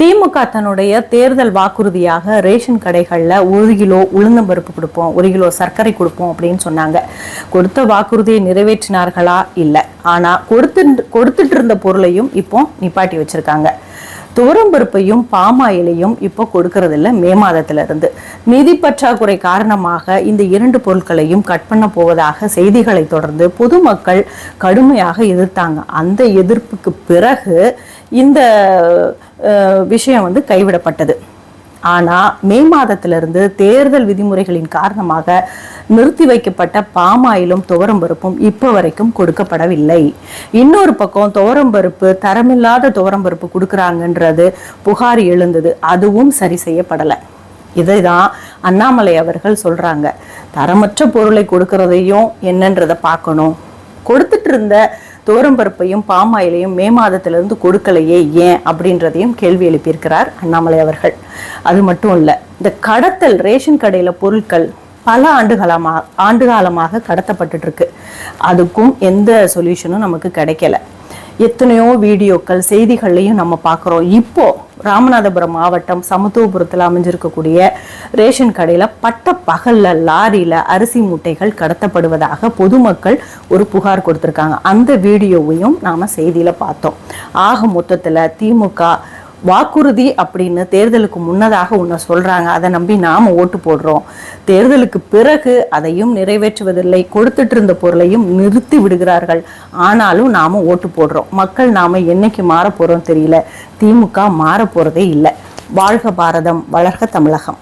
திமுக தன்னுடைய தேர்தல் வாக்குறுதியாக ரேஷன் கடைகளில் ஒரு கிலோ உளுந்தம்பருப்பு கொடுப்போம் ஒரு கிலோ சர்க்கரை கொடுப்போம் அப்படின்னு சொன்னாங்க. கொடுத்த வாக்குறுதியை நிறைவேற்றினார்களா? இல்லை. ஆனால் கொடுத்து கொடுத்துட்டு இருந்த பொருளையும் இப்போ நிப்பாட்டி வச்சிருக்காங்க. துவரம்பருப்பையும் பாமாயிலையும் இப்போ கொடுக்கறதில்ல மே மாதத்திலிருந்து நிதி பற்றாக்குறை காரணமாக இந்த இரண்டு பொருட்களையும் கட் பண்ண போவதாக செய்திகளை தொடர்ந்து பொதுமக்கள் கடுமையாக எதிர்த்தாங்க. அந்த எதிர்ப்புக்கு பிறகு இந்த விஷயம் வந்து கைவிடப்பட்டது. ஆனால் மே மாதத்திலிருந்து தேர்தல் விதிமுறைகளின் காரணமாக நிறுத்தி வைக்கப்பட்ட பாமாயிலும் துவரம்பருப்பும் இப்போ வரைக்கும் கொடுக்கப்படவில்லை. இன்னொரு பக்கம் துவரம்பருப்பு தரமில்லாத துவரம்பருப்பு கொடுக்குறாங்கன்றது புகார் எழுந்தது. அதுவும் சரி செய்யப்படலை. இதை தான் அண்ணாமலை அவர்கள் சொல்றாங்க. தரமற்ற பொருளை கொடுக்கறதையும் என்னன்றதை பார்க்கணும். கொடுத்துட்டு இருந்த துவரம்பருப்பையும் பாமாயிலையும் மே மாதத்திலிருந்து கொடுக்கலையே ஏன் அப்படின்றதையும் கேள்வி எழுப்பியிருக்கிறார் அண்ணாமலை அவர்கள். அது மட்டும் இல்லை இந்த கடத்தல் ரேஷன் கடையில் பொருட்கள் பல ஆண்டுகாலமாக ஆண்டுகாலமாக கடத்தப்பட்டுட்டு இருக்கு அதுக்கும் எந்த சொல்யூஷனும் நமக்கு கிடைக்கல. எத்தனையோ வீடியோக்கள் செய்திகள்லையும் நம்ம பார்க்குறோம். இப்போ ராமநாதபுரம் மாவட்டம் சமத்துவபுரத்தில் அமைஞ்சிருக்கக்கூடிய ரேஷன் கடையில் பட்ட பகலில் லாரியில் அரிசி மூட்டைகள் கடத்தப்படுவதாக பொதுமக்கள் ஒரு புகார் கொடுத்துருக்காங்க. அந்த வீடியோவையும் நாம் செய்தியில் பார்த்தோம். ஆக மொத்தத்தில் திமுக வாக்குறுதி அப்படின்னு தேர்தலுக்கு முன்னதாக ஒன்று சொல்கிறாங்க அதை நம்பி நாம் ஓட்டு போடுறோம். தேர்தலுக்கு பிறகு அதையும் நிறைவேற்றுவதில்லை. கொடுத்துட்டு இருந்த பொருளையும் நிறுத்தி விடுகிறார்கள். ஆனாலும் நாம் ஓட்டு போடுறோம். மக்கள் நாம் என்னைக்கு மாற போகிறோம் தெரியல. திமுக மாற போகிறதே இல்லை. வாழ்க பாரதம் வளர்க தமிழகம்.